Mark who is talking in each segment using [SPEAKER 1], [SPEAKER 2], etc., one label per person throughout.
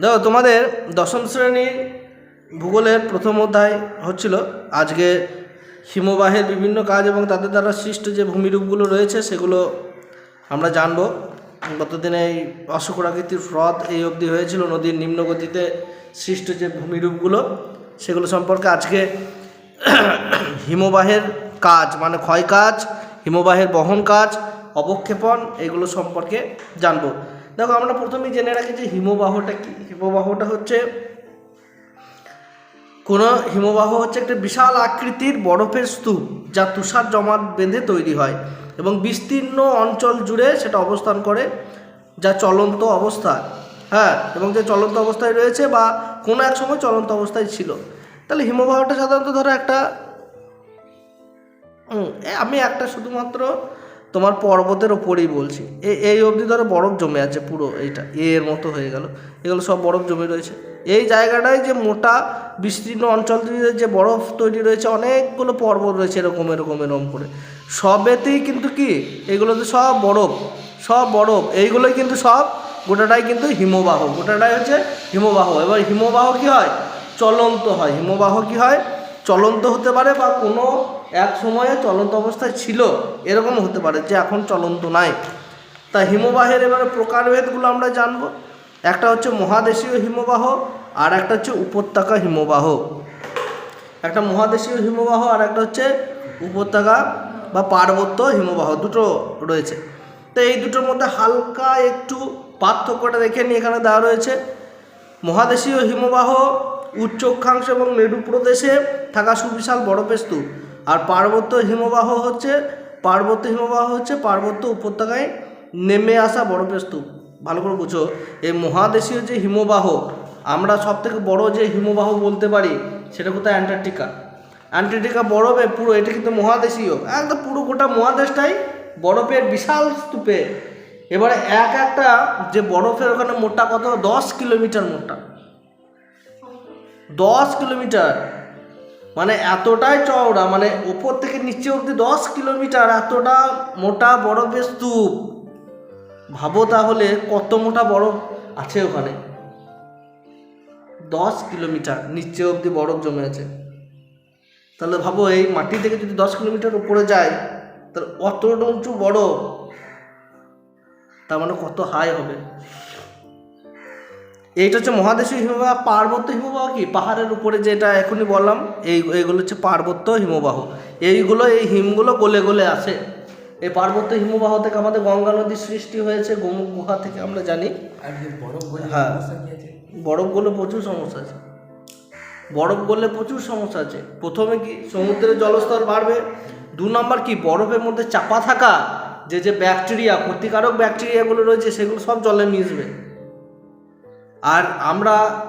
[SPEAKER 1] দেখো, তোমাদের দশম শ্রেণির ভূগোলের প্রথম অধ্যায় হচ্ছিল আজকে হিমবাহের বিভিন্ন কাজ এবং তাদের দ্বারা সৃষ্ট যে ভূমিরূপগুলো রয়েছে, সেগুলো আমরা জানব। গতদিনে এই অশোকরাকৃতির হ্রদ এই অবধি হয়েছিল, নদীর নিম্নগতিতে সৃষ্ট যে ভূমিরূপগুলো, সেগুলো সম্পর্কে আজকে হিমবাহের কাজ মানে ক্ষয় কাজ হিমবাহের বহন কাজ অবক্ষেপণ, এগুলো সম্পর্কে জানব। দেখো, আমরা প্রথমেই জেনে রাখি যে হিমবাহটা কি। হিমবাহটা হচ্ছে কোনো হিমবাহ হচ্ছে একটা বিশাল আকৃতির বরফের স্তূপ যা তুষার জমাট বেঁধে তৈরি হয় এবং বিস্তীর্ণ অঞ্চল জুড়ে সেটা অবস্থান করে, যা চলন্ত অবস্থায়। হ্যাঁ এবং যে চলন্ত অবস্থায় রয়েছে বা কোনো এক সময় চলন্ত অবস্থায় ছিল। তাহলে হিমবাহটা সাধারণত ধরো একটা আমি একটা শুধুমাত্র তোমার পর্বতের ওপরেই বলছি। এই অবধি ধরো বরফ জমে আছে পুরো এইটা এর মতো হয়ে গেল। এগুলো সব বরফ জমে রয়েছে। এই জায়গাটায় যে মোটা বিস্তীর্ণ অঞ্চল যে বরফ তৈরি রয়েছে, অনেকগুলো পর্বত রয়েছে এরকম এরকম এরকম করে। সবেতেই কিন্তু কি, এগুলোতে সব বরফ সব বরফ, এইগুলোই কিন্তু সব, গোটাটাই কিন্তু হিমবাহ। গোটাটাই হচ্ছে হিমবাহ। এবার হিমবাহ কি হয়? চলন্ত হয়। হিমবাহ কি হয়? চলন্ত হতে পারে বা কোনো এক সময়ে চলন্ত অবস্থায় ছিল এরকম হতে পারে যে এখন চলন্ত নাই। তা হিমবাহের এবারে প্রকারভেদগুলো আমরা জানব। একটা হচ্ছে মহাদেশীয় হিমবাহ, আর একটা হচ্ছে উপত্যকা হিমবাহ। একটা মহাদেশীয় হিমবাহ আর একটা হচ্ছে উপত্যকা বা পার্বত্য হিমবাহ, দুটো রয়েছে। তো এই দুটোর মধ্যে হালকা একটু পার্থক্যটা দেখে নিয়ে এখানে দেওয়া রয়েছে। মহাদেশীয় হিমবাহ উচ্চক্ষাংশ এবং মেরু প্রদেশে থাকা সুবিশাল বরফের স্তূপ। আর পার্বত্য হিমবাহ হচ্ছে, পার্বত্য হিমবাহ হচ্ছে পার্বত্য উপত্যকায় নেমে আসা বরফের স্তূপ ভালো করে বুঝো, এই মহাদেশীয় যে হিমবাহ, আমরা সব থেকে বড় যে হিমবাহ বলতে পারি, সেটা কোথায়? অ্যান্টার্কটিকা। অ্যান্টার্কটিকা বরফে পুরো, এটা কিন্তু মহাদেশীয়, একদম পুরো গোটা মহাদেশটাই বরফের বিশাল স্তূপে। এবারে এক একটা যে বরফের ওখানে মোটা কত? দশ কিলোমিটার মোটা। দশ কিলোমিটার। মানে এতটাই চওড়া মানে ওপর থেকে নিচে অবধি দশ কিলোমিটার, এতটা মোটা বরফের স্তূপ ভাবো তাহলে কত মোটা বরফ আছে ওখানে? দশ কিলোমিটার, নিচে অবধি বরফ জমে আছে। তাহলে ভাবো এই মাটি থেকে যদি দশ কিলোমিটার উপরে যায়, তাহলে অতটা উঁচু বরফ তার মানে কত হাই হবে? এইটা হচ্ছে মহাদেশীয় হিমবাহ পার্বত্য হিমবাহ কি? পাহাড়ের উপরে যেটা এখনই বললাম এই এইগুলো হচ্ছে পার্বত্য হিমবাহ। এইগুলো এই হিমগুলো গলে গলে আসে এই পার্বত্য হিমবাহ থেকে আমাদের গঙ্গা নদীর সৃষ্টি হয়েছে গোমুখ গুহা থেকে আমরা জানি। হ্যাঁ।
[SPEAKER 2] আছে?
[SPEAKER 1] বরফ গলে প্রচুর সমস্যা আছে। বরফ গলে প্রচুর সমস্যা আছে। প্রথমে কি সমুদ্রের জলস্তর বাড়বে? দু নম্বর কি বরফের মধ্যে চাপা থাকা যে যে ব্যাকটেরিয়া ক্ষতিকারক ব্যাকটেরিয়াগুলো রয়েছে সেগুলো সব জলে মিশবে। আর আমরা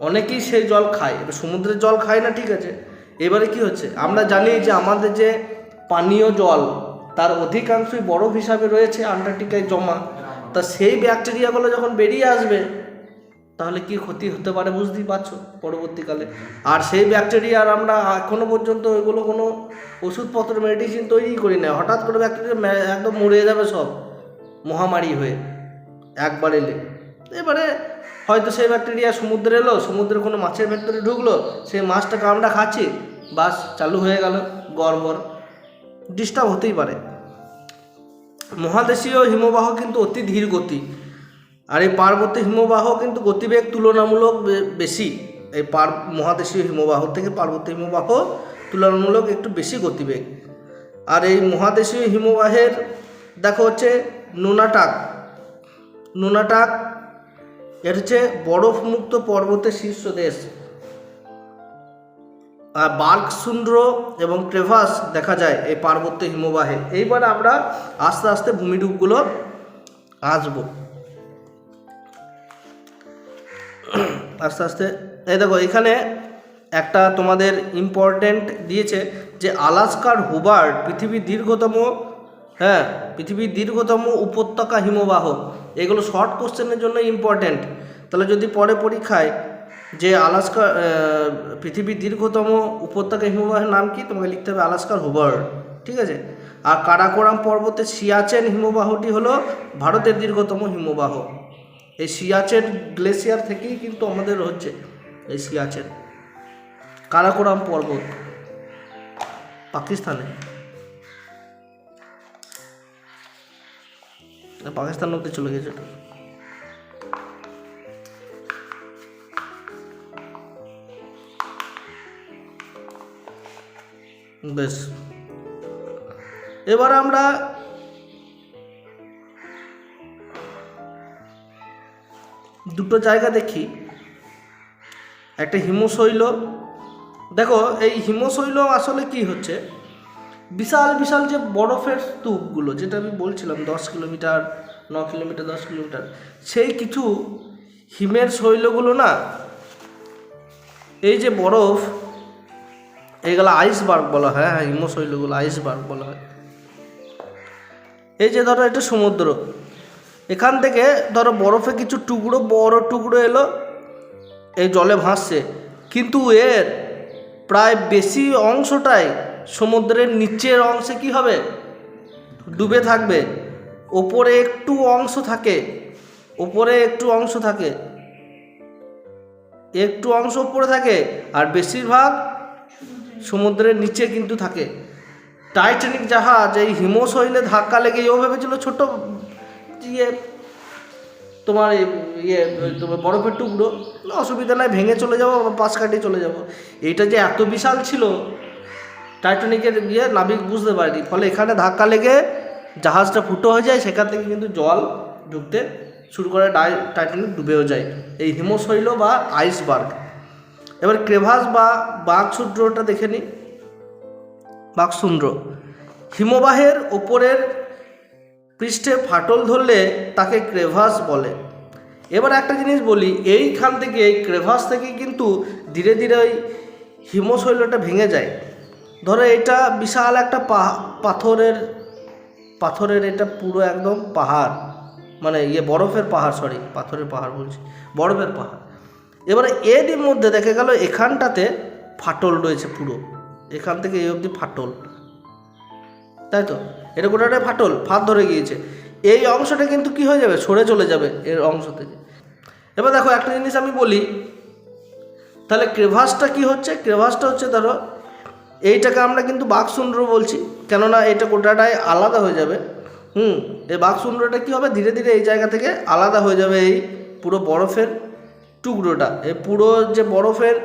[SPEAKER 1] অনেকেই সেই জল খাই, এবার সমুদ্রের জল খাই না, ঠিক আছে? এবারে কি হচ্ছে? আমরা জানি যে আমাদের যে পানীয় জল, তার অধিকাংশই বরফ হিসাবে রয়েছে আন্টার্কটিকায় জমা। তা সেই ব্যাকটেরিয়াগুলো যখন বেরিয়ে আসবে, তাহলে কি ক্ষতি হতে পারে বুঝতেই পারছ পরবর্তীকালে? আর সেই ব্যাকটেরিয়ার আমরা এখনও পর্যন্ত এগুলো কোনো ওষুধপত্র, মেডিসিন তৈরি করি না। হঠাৎ করে ব্যাকটেরিয়া একদম মরে যাবে সব মহামারী হয়ে। একবার এলে। এবারে হয়তো সেই ব্যাকটেরিয়া সমুদ্রে এলো, সমুদ্রে কোনো মাছের ভেতরে ঢুকলো, সেই মাছটাকে আমরা খাচ্ছি, বাস চালু হয়ে গেল গড়বড় ডিস্টার্ব হতেই পারে। মহাদেশীয় হিমবাহ কিন্তু অতি ধীর গতি, আর এই পার্বত্য হিমবাহ কিন্তু গতিবেগ তুলনামূলক বেশি। এই পার, মহাদেশীয় হিমবাহ থেকে পার্বত্য হিমবাহ তুলনামূলক একটু বেশি গতিবেগ। আর এই মহাদেশীয় হিমবাহের, দেখো হচ্ছে নোনাটাক। নুনাটাক এটা হচ্ছে বরফমুক্ত পর্বতের শীর্ষ দেশ। আর বার্ক সুন্দ্র এবং ট্রেভাস দেখা যায় এই পার্বত্য হিমবাহে। এইবার আমরা আস্তে আস্তে ভূমিরূপগুলো আসব। আস্তে আস্তে, এই দেখো, এখানে একটা তোমাদের ইম্পর্টেন্ট দিয়েছে যে আলাস্কার হুবার্ড পৃথিবীর দীর্ঘতম হ্যাঁ পৃথিবীর দীর্ঘতম উপত্যকা হিমবাহ। এগুলো শর্ট কোশ্চেনের জন্য ইম্পর্ট্যান্ট তাহলে যদি পরে পরীক্ষায় যে আলাস্কা পৃথিবীর দীর্ঘতম উপত্যকা হিমবাহের নাম কি? তোমাকে লিখতে হবে আলাস্কার হুবার্ড ঠিক আছে? আর কারাকোরাম পর্বতের সিয়াচেন হিমবাহটি হলো ভারতের দীর্ঘতম হিমবাহ। এই সিয়াচেন গ্লেসিয়ার থেকেই কিন্তু আমাদের হচ্ছে এই সিয়াচেন। কারাকোরাম পর্বত, পাকিস্তানে। পাকিস্তান অব্দি চলে গেছে। বেশ। এবার আমরা দুটো জায়গা দেখি। একটা হিমশৈল। দেখো, এই হিমশৈল আসলে কি হচ্ছে? বিশাল বিশাল যে বরফের স্তূপগুলো, যেটা আমি বলছিলাম দশ কিলোমিটার, ন কিলোমিটার, দশ কিলোমিটার, সেই কিছু হিমের শৈলগুলো না, এই যে বরফ এইগুলো আইসবার্গ বলা হয় হ্যাঁ হিমশৈলগুলো আইসবার্গ বলা হয়। এই যে ধরো এটা সমুদ্র, এখান থেকে ধরো বরফে কিছু টুকরো, বড় টুকরো এলো, এই জলে ভাসছে, কিন্তু এর প্রায় বেশি অংশটাই সমুদ্রের নিচের অংশে কি হবে? ডুবে থাকবে। ওপরে একটু অংশ থাকে। ওপরে একটু অংশ থাকে। একটু অংশ উপরে থাকে আর বেশিরভাগ সমুদ্রের নিচে কিন্তু থাকে। টাইটানিক জাহাজ এই হিমশৈলে ধাক্কা লেগে, ও ভেবেছিল ছোট ইয়ে তোমার ইয়ে তোমার বরফের টুকরো। অসুবিধা নাই, ভেঙে চলে যাব, পাশ কাটিয়ে চলে যাব। এইটা যে এত বিশাল ছিল টাইটানিকের ইয়ে নাবিক বুঝতে পারেনি। ফলে এখানে ধাক্কা লেগে জাহাজটা ফুটো হয়ে যায়, সেখান থেকে কিন্তু জল ঢুকতে শুরু করে ডাই টাইটানিক ডুবেও যায়। এই হিমশৈল বা আইসবার্গ। এবার ক্রেভাস বা বাঘসূত্রটা দেখে নিই। বাঘসুন্দ্র হিমবাহের ওপরের পৃষ্ঠে ফাটল ধরলে তাকে ক্রেভাস বলে। এবার একটা জিনিস বলি, এইখান থেকে এই ক্রেভাস থেকে কিন্তু ধীরে ধীরে ওই হিমশৈলটা ভেঙে যায়। ধরো এটা বিশাল একটা পাথরের পাথরের এটা পুরো একদম পাহাড়। মানে ইয়ে বরফের পাহাড় সরি পাথরের পাহাড় বলছি। বরফের পাহাড়। এবারে এরই মধ্যে দেখা গেল এখানটাতে ফাটল রয়েছে পুরো। এখান থেকে এই অবধি ফাটল। তাই তো? এটা গোটাটাই ফাটল, ফাঁদ ধরে গিয়েছে। এই অংশটা কিন্তু কি হয়ে যাবে? সরে চলে যাবে এর অংশ থেকে। এবার দেখো একটা জিনিস আমি বলি। তাহলে ক্রেভাসটা কি হচ্ছে? ক্রেভাসটা হচ্ছে ধরো এইটাকে আমরা কিন্তু বাঘসুন্দ্র বলছি। কেননা এটা গোটাটাই আলাদা হয়ে যাবে। হুম, এই বাঘসুন্দ্রটা কী হবে? ধীরে ধীরে এই জায়গা থেকে আলাদা হয়ে যাবে এই পুরো বরফের টুকরোটা। এই পুরো যে বরফের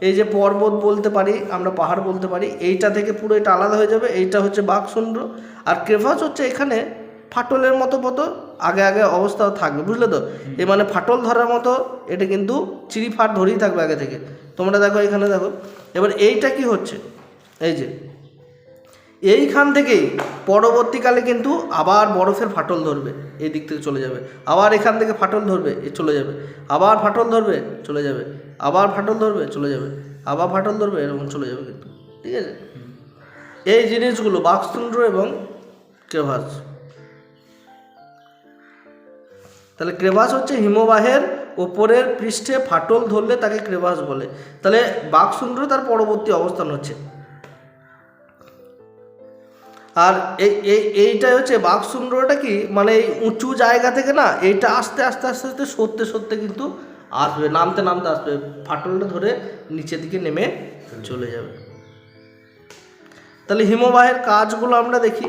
[SPEAKER 1] এই যে পর্বত বলতে পারি, আমরা পাহাড় বলতে পারি, এইটা থেকে পুরো এটা আলাদা হয়ে যাবে। এইটা হচ্ছে বাঘসুন্দ্র আর ক্রেভাস হচ্ছে এখানে ফাটলের মতো মতো, আগে আগে অবস্থা থাকবে। বুঝলে তো? এই মানে ফাটল ধরার মতো, এটা কিন্তু চিরি ফাট ধরেই থাকবে আগে থেকে। তোমরা দেখো এখানে দেখো। এবার এইটা কি হচ্ছে? এই যে, এইখান থেকেই পরবর্তীকালে কিন্তু আবার বরফের ফাটল ধরবে, এই দিক থেকে চলে যাবে। আবার এখান থেকে ফাটল ধরবে, এ চলে যাবে। আবার ফাটল ধরবে, চলে যাবে। আবার ফাটল ধরবে, চলে যাবে। আবার ফাটল ধরবে, এরকম চলে যাবে কিন্তু। ঠিক আছে? এই জিনিসগুলো বাকস্তুন্দ্র এবং ক্রেভাস। তাহলে ক্রেভাস হচ্ছে হিমবাহের ওপরের পৃষ্ঠে ফাটল ধরলে তাকে ক্রেভাস বলে। তাহলে বাঘসুন্দ্র তার পরবর্তী অবস্থান হচ্ছে। আর এই এই, এইটাই হচ্ছে বাঘসুন্দ্রটা কি? মানে এই উঁচু জায়গা থেকে না, এইটা আস্তে আস্তে আস্তে আস্তে, সরতে সরতে কিন্তু আসবে, নামতে নামতে আসবে। ফাটলটা ধরে নিচের দিকে নেমে চলে যাবে। তাহলে হিমবাহের কাজগুলো আমরা দেখি।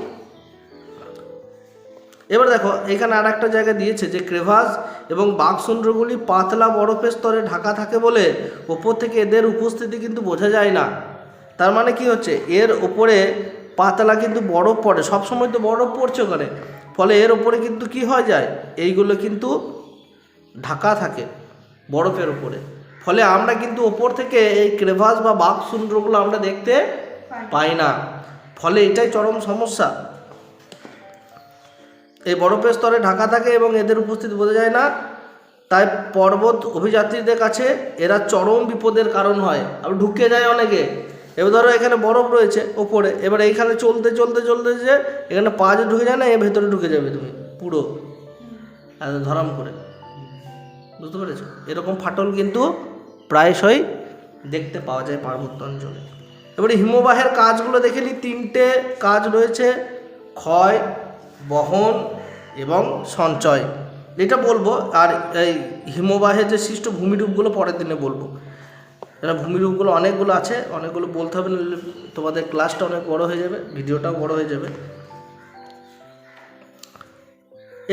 [SPEAKER 1] এবার দেখো, এখানে আর একটা জায়গা দিয়েছে যে ক্রেভাস এবং বাঘসুন্দ্রগুলি পাতলা বরফের স্তরে ঢাকা থাকে বলে ওপর থেকে এদের উপস্থিতি কিন্তু বোঝা যায় না। তার মানে কি হচ্ছে? এর ওপরে পাতলা কিন্তু বরফ পড়ে সবসময় তো বরফ পড়ছে ওখানে। ফলে এর ওপরে কিন্তু কি হয়ে যায়? এইগুলো কিন্তু ঢাকা থাকে বরফের উপরে ফলে আমরা কিন্তু ওপর থেকে এই ক্রেভাস বা বাঘসুন্দ্রগুলো আমরা দেখতে পাই না। ফলে এটাই চরম সমস্যা। এই বরফের স্তরে ঢাকা থাকে এবং এদের উপস্থিতি বোঝা যায় না। তাই পর্বত অভিযাত্রীদের কাছে এরা চরম বিপদের কারণ হয়। আবার ঢুকে যায় অনেকে। এবার ধরো এখানে বরফ রয়েছে ওপরে, এবার এইখানে চলতে চলতে চলতে যে এখানে পা যে ঢুকে যায় না, এ ভেতরে ঢুকে যাবে তুমি, পুরো। আর ধরাম করে। বুঝতে পেরেছ? এরকম ফাটল কিন্তু প্রায়শই দেখতে পাওয়া যায় পার্বত্য অঞ্চলে। এবারে হিমবাহের কাজগুলো দেখে নিই তিনটে কাজ রয়েছে, ক্ষয়, বহন এবং সঞ্চয়। এটা বলব, আর এই হিমবাহের যে সৃষ্ট ভূমিরূপগুলো পরের দিনে বলব। এরা ভূমিরূপগুলো অনেকগুলো আছে, অনেকগুলো বলতে হবে, নাহলে তোমাদের ক্লাসটা অনেক বড় হয়ে যাবে, ভিডিওটাও বড় হয়ে যাবে।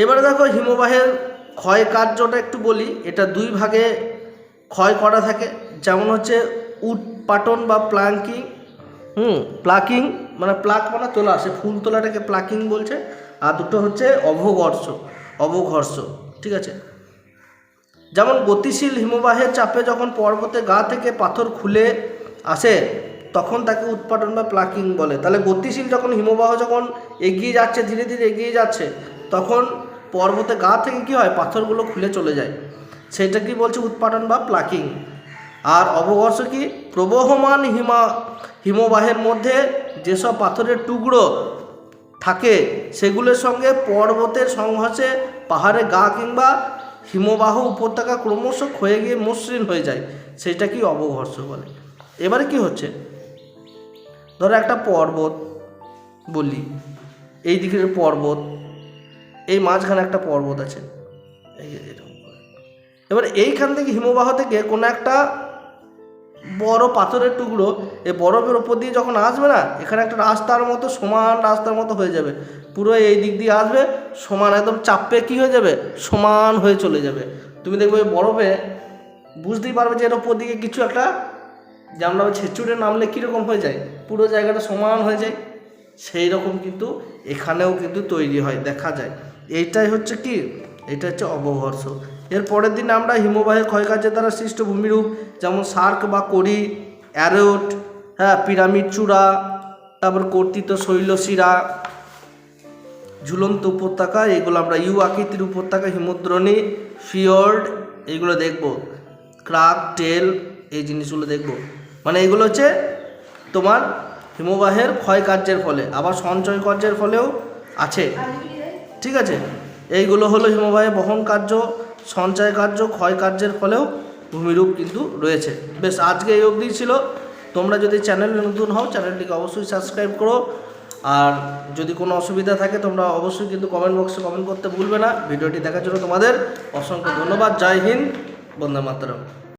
[SPEAKER 1] এবারে দেখো, হিমবাহের ক্ষয় কার্যটা একটু বলি, এটা দুই ভাগে ক্ষয় করা থাকে, যেমন হচ্ছে উৎপাটন বা প্লাঙ্কিং হুম, প্লাকিং মানে প্লাক মানে তোলা, সে ফুল তোলাটাকে প্লাকিং বলছে, আর দুটো হচ্ছে অবঘর্ষ অবঘর্ষ ঠিক আছে? যেমন গতিশীল হিমবাহের চাপে যখন পর্বতে গা থেকে পাথর খুলে আসে, তখন তাকে উৎপাদন বা প্লাকিং বলে। তাহলে গতিশীল যখন হিমবাহ যখন এগিয়ে যাচ্ছে, ধীরে ধীরে এগিয়ে যাচ্ছে, তখন পর্বতে গা থেকে কি হয়? পাথরগুলো খুলে চলে যায়। সেটা কি বলছে উৎপাদন বা প্লাকিং? আর অবঘর্ষ কি? প্রবহমান হিমা, হিমবাহের মধ্যে যেসব পাথরের টুকরো থাকে, সেগুলোর সঙ্গে পর্বতের সংঘর্ষে পাহাড়ে গা কিংবা হিমবাহ উপত্যকা ক্রমশ ক্ষয়ে গিয়ে মসৃণ হয়ে যায়, সেটা কি অবঘর্ষ বলে? এবারে কি হচ্ছে? ধরো একটা পর্বত বলি এই দিকের পর্বত, এই মাঝখানে একটা পর্বত আছে। এরকম এবার এইখান থেকে হিমবাহ থেকে কোনো একটা বড় পাথরের টুকরো এই বরফের ওপর দিয়ে যখন আসবে না, এখানে একটা রাস্তার মতো, সমান রাস্তার মতো হয়ে যাবে। পুরো এই দিক দিয়ে আসবে, সমান একদম চাপে কি হয়ে যাবে? সমান হয়ে চলে যাবে। তুমি দেখবে বরফে বুঝতেই পারবে যে এর ওপর দিকে কিছু একটা যেমন আমরা ছেচুড়ে নামলে কীরকম হয়ে যায়? পুরো জায়গাটা সমান হয়ে যায়। সেই রকম কিন্তু এখানেও কিন্তু তৈরি হয়, দেখা যায়। এইটাই হচ্ছে কি? এটা হচ্ছে অবঘর্ষ এর পরের দিন আমরা হিমবাহের ক্ষয়কার্যের দ্বারা সৃষ্ট ভূমিরূপ, যেমন সার্ক বা করি অ্যারোট হ্যাঁ পিরামিড চূড়া, তারপর কর্তিত শৈলশিরা ঝুলন্ত উপত্যকা, এগুলো আমরা ইউ আকৃতির উপত্যকা, হিমদ্রণী ফিওর্ড এইগুলো দেখব। ক্রাক, টেল, এই জিনিসগুলো দেখব। মানে এগুলো হচ্ছে তোমার হিমবাহের ক্ষয়কার্যের ফলে, আবার সঞ্চয় কার্যের ফলেও আছে। ঠিক আছে? এইগুলো হলো হিমবাহের বহন কার্য সঞ্চয় কার্য ক্ষয় কার্যের ফলেও ভূমিরূপ কিন্তু রয়েছে। বেশ, আজকে এই অবধি ছিল। তোমরা যদি চ্যানেল নতুন হও চ্যানেলটিকে অবশ্যই সাবস্ক্রাইব করো। আর যদি কোনো অসুবিধা থাকে, তোমরা অবশ্যই কিন্তু কমেন্ট বক্সে কমেন্ট করতে ভুলবে না। ভিডিওটি দেখার জন্য তোমাদের অসংখ্য ধন্যবাদ। জয় হিন্দ, বন্দে মাতরম।